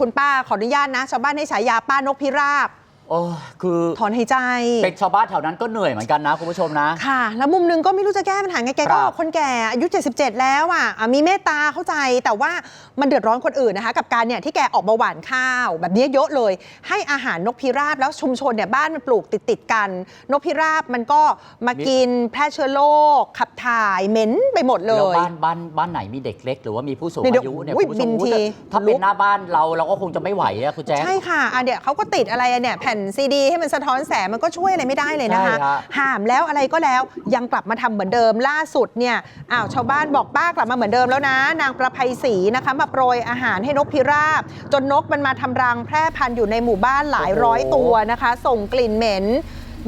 คุณป้าขออนุญาตนะชาวบ้านให้ฉายาป้านกพิราบ โอ้คือถอนหายใจ เป็นชาวบ้านแถวนั้นก็เหนื่อยเหมือนกันนะคุณผู้ชมนะ ค่ะ แล้วมุมหนึงก็ไม่รู้จะแก้ปัญหาไงแกก็ครับคนแก่อายุ 77 แล้วอะอะมีเมตตาเข้าใจแต่ว่ามันเดือดร้อนคนอื่นนะคะ กับการเนี่ยที่แกออกมาหว่านข้าว แบบนี้เยอะเลย ให้อาหารนกพิราบแล้วชุมชนเนี่ยบ้านมันปลูกติดติดๆกัน นกพิราบมันก็มากินแพร่เชื้อโรคขับถ่ายเหม็นไปหมดเลแล้วยบ้านบ้านบ้านไหนมีเด็กเล็ก หรือว่ามีผู้สูงเนี่ยเดี๋ยวอายุเนี่ยอุ๊ยคุณผู้ชมบินทีถ้าเป็นหน้าบ้านเราเราก็คงจะไม่ไหวอะคุณแจ๊คใช่ค่ะอะเดี๋ยวเขาก็ติดอะไรอะเนี่ยแผ่นซีดี ให้มันสะท้อนแสงมันก็ช่วยอะไรไม่ได้เลยนะคะ ใช่ฮะ ห้ามแล้วอะไรก็แล้วยังกลับมาทำเหมือนเดิมล่าสุดเนี่ยอ้าวชาวบ้านบอกป้ากลับมาเหมือนเดิมแล้วนะ นางประภัยศรีนะคะ มาโปรยอาหารให้นกพิราบ จนนกมันมาทำรังแพร่พันธุ์อยู่ในหมู่บ้านหลายร้อยตัวนะคะ ส่งกลิ่นเหม็น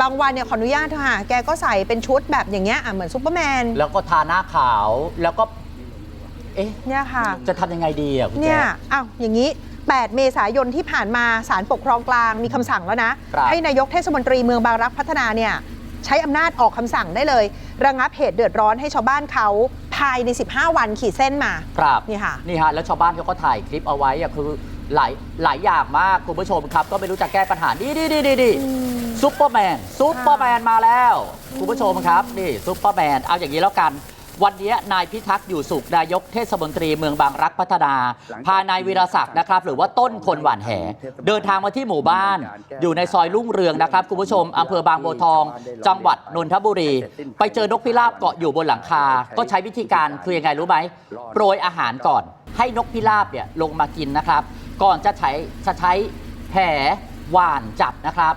บางวันเนี่ยขออนุญาตเถอะค่ะแกก็ใส่เป็นชุดแบบอย่างเงี้ยอะเหมือนซูเปอร์แมน แล้วก็ทาหน้าขาวแล้วก็ เอ๊ะ เนี่ยค่ะ จะทำยังไงดีอะคุณเนี่แจ๊ย ค อ้าว อย่างนี้ 8 เมษายนที่ผ่านมาศาลปกครองกลางมีคำสั่งแล้วนะ ครับ ให้นายกเทศมนตรีเมืองบางรักพัฒนาเนี่ยใช้อำนาจออกคำสั่งได้เลย ระงับเหตุเดือดร้อนให้ชาวบ้านเขาภายใน 15 วันขีดเส้นมา ครับนี่ค่ะ นี่ฮะแล้วชาวบ้านเขาก็ถ่ายคลิปเอาไว้อะคือหลายหลายอย่างมากคุณผู้ชมครับ ก็ไม่รู้จะแก้ปัญหานี่นี่นี่นี่นี่ซุปเปอร์แมนซุปเปอร์แมนมาแล้ว คุณผู้ชมครับ นี่ซุปเปอร์แมนเอาอย่างนี้แล้วกัน วันนี้นายพิทักษ์อยู่สุขนายกเทศมนตรีเมืองบางรักพัฒนา พานายวีรศักดิ์นะครับ หรือว่าต้นคนหวานแห เดินทางมาที่หมู่บ้าน อยู่ในซอยลุ่งเรืองนะครับคุณผู้ชมอำเภอบางบัวทอง จังหวัดนนทบุรี ไปเจอนกพิราบเกาะอยู่บนหลังคา ก็ใช้วิธีการคือยังไงรู้ไหมโปรยอาหารก่อน ให้นกพิราบเนี่ยลงมากินนะครับ ก่อนจะใช้จะใช้แหหว่านจับนะครับ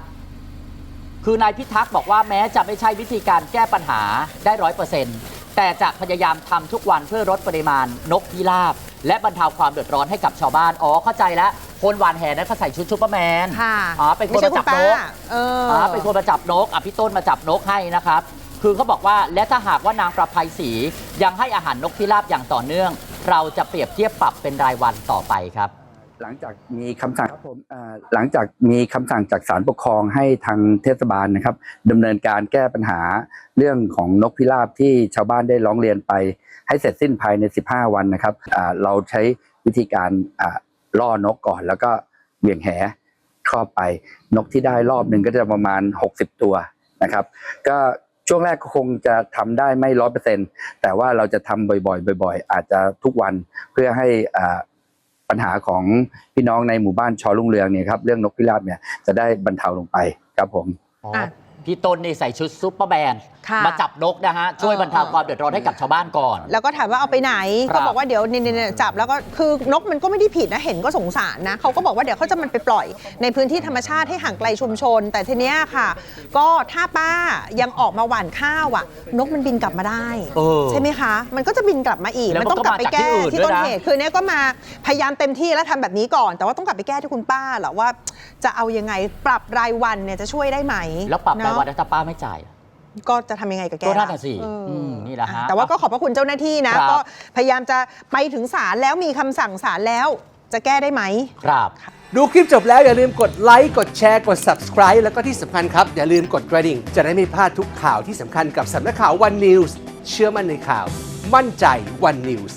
คือนายพิทักษ์บอกว่าแม้จะไม่ใช่วิธีการแก้ปัญหาได้ร้อยเปอร์เซ็นต์ แต่จะพยายามทำทุกวันเพื่อลดปริมาณนกพิราบ และบรรเทาความเดือดร้อนให้กับชาวบ้าน อ๋อ เข้าใจแล้ว คนหวานแหนั้นเขาใส่ชุดซูเปอร์แมนค่ะอ๋อเป็นคนไม่ใช่มาจับคุณนป้ากเออออ๋อเป็นคนมาจับนกอะพี่ต้นมาจับนกให้นะครับ คือเขาบอกว่าและถ้าหากว่านางประภัยศรียังให้อาหารนกพิราบอย่างต่อเนื่อง เราจะเปรียบเทียบปรับเป็นรายวันต่อไปครับ หลังจากมีคำสั่งครับผมหลังจากมีคำสั่งจากศาลปกครองให้ทางเทศบาลนะครับดำเนินการแก้ปัญหาเรื่องของนกพิราบที่ชาวบ้านได้ร้องเรียนไป ให้เสร็จสิ้นภายใน 15 วันนะครับเราใช้วิธีการล่อนกก่อน แล้วก็เหวี่ยงแหครอบไป นกที่ได้รอบหนึ่งก็จะประมาณ 60 ตัวนะครับ ก็ช่วงแรกก็คงจะทำได้ไม่ร้อยเปอร์เซ็นแต่ว่าเราจะทำบ่อยๆ บ่อย ๆ อาจจะทุกวันเพื่อให้อ่า ปัญหาของพี่น้องในหมู่บ้านชอลุ่งเรืองเนี่ยครับเรื่องนกพิราบเนี่ยจะได้บรรเทาลงไปครับผมอ๋อ พี่ต้นนี่ใส่ชุดซุปเปอร์แมนค่ะ มาจับนกนะฮะ ช่วยเออบรรเทาเออความเดือดร้อนให้กับชาวบ้านก่อน แล้วก็ถามว่าเอาไปไหน ครับ ก็บอกว่าเดี๋ยวเนี่ยเนี่ยจับแล้วก็คือนกมันก็ไม่ได้ผิดนะเห็นก็สงสารนะเขาก็บอกว่าเดี๋ยวเขาจะมันไปปล่อย ในพื้นที่ธรรมชาติให้ห่างไกลชุมชน แต่ทีเนี้ยค่ะ ก็ถ้าป้ายังออกมาหว่านข้าวอะ นกมันบินกลับมาได้ เออใช่ไหมคะ มันก็จะบินกลับมาอีกแล้วมันมันต้องกลับไปแก้ก็มาจากที่อื่นที่ต้นด้วยนะเหตุคือเนี้ยก็มาพยายามเต็มที่แล้วทำแบบนี้ก่อน แต่ว่าต้องกลับไปแก้ที่คุณป้าแหละว่า จะเอายังไงปรับรายวันเนี่ยจะช่วยได้ไหมแล้วปรับรายวันเนาะถ้าป้าไม่จ่าย ก็จะทำยังไงกับแกก็นั่นน่ะล่สิเอออมนี่แหละฮะแต่ว่าก็ขอบพระคุณเจ้าหน้าที่นะ ครับ ก็พยายามจะไปถึงศาลแล้วมีคำสั่งศาลแล้วจะแก้ได้ไหม ครับ ดูคลิปจบแล้วอย่าลืมกดไลค์กดแชร์กด subscribe แล้วก็ที่สำคัญครับ อย่าลืมกดกระดิ่ง จะได้ไม่พลาดทุกข่าวที่สำคัญกับสำนักข่าว One News เชื่อมั่นในข่าว มั่นใจ One News